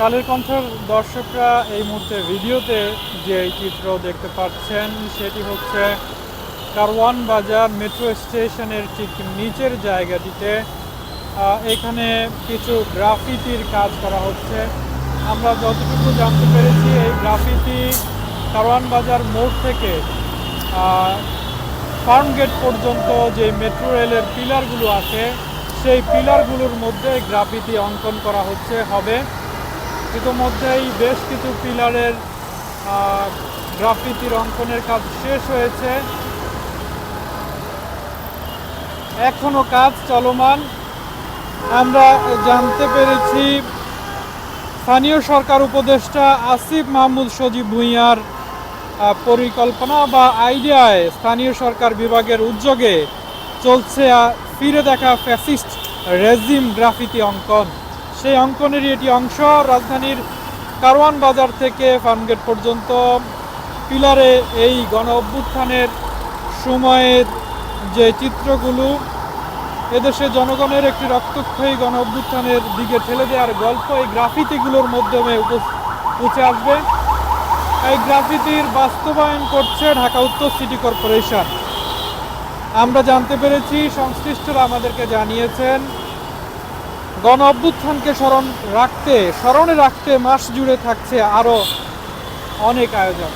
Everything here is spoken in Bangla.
কালের কণ্ঠের দর্শকরা এই মুহূর্তে ভিডিওতে যে চিত্র দেখতে পাচ্ছেন, সেটি হচ্ছে কারওয়ান বাজার মেট্রো স্টেশনের ঠিক নিচের জায়গাটিতে। এখানে কিছু গ্রাফিতির কাজ করা হচ্ছে। আমরা যতটুকু জানতে পেরেছি, এই গ্রাফিতি কারওয়ান বাজার মোড় থেকে ফার্ম গেট পর্যন্ত যে মেট্রো রেলের পিলারগুলো আছে, সেই পিলারগুলোর মধ্যে গ্রাফিতি অঙ্কন করা হচ্ছে, হবে ইতোমধ্যেই বেশ কিছু পিলারের গ্রাফিতির অঙ্কনের কাজ শেষ হয়েছে। এখনও কাজ চলমান। আমরা জানতে পেরেছি, স্থানীয় সরকার উপদেষ্টা আসিফ মাহমুদ সজীব ভুঁইয়ার পরিকল্পনা বা আইডিয়ায় স্থানীয় সরকার বিভাগের উদ্যোগে চলছে ফিরে দেখা ফ্যাসিস্ট রেজিম গ্রাফিতি অঙ্কন। সেই অঙ্কনেরই এটি অংশ। রাজধানীর কারওয়ান বাজার থেকে ফার্মগেট পর্যন্ত পিলারে এই গণ অভ্যুত্থানের সময়ের যে চিত্রগুলো, এদেশে জনগণের একটি রক্তক্ষয়ী গণ অভ্যুত্থানের দিকে ঠেলে দেওয়ার গল্প এই গ্রাফিতিগুলোর মাধ্যমে উঠে আসবে। এই গ্রাফিতির বাস্তবায়ন করছে ঢাকা উত্তর সিটি কর্পোরেশন। আমরা জানতে পেরেছি, সংশ্লিষ্টরা আমাদেরকে জানিয়েছেন গণ অভ্যুত্থানকে স্মরণ রাখতে স্মরণে রাখতে মাস জুড়ে থাকছে আরও অনেক আয়োজন।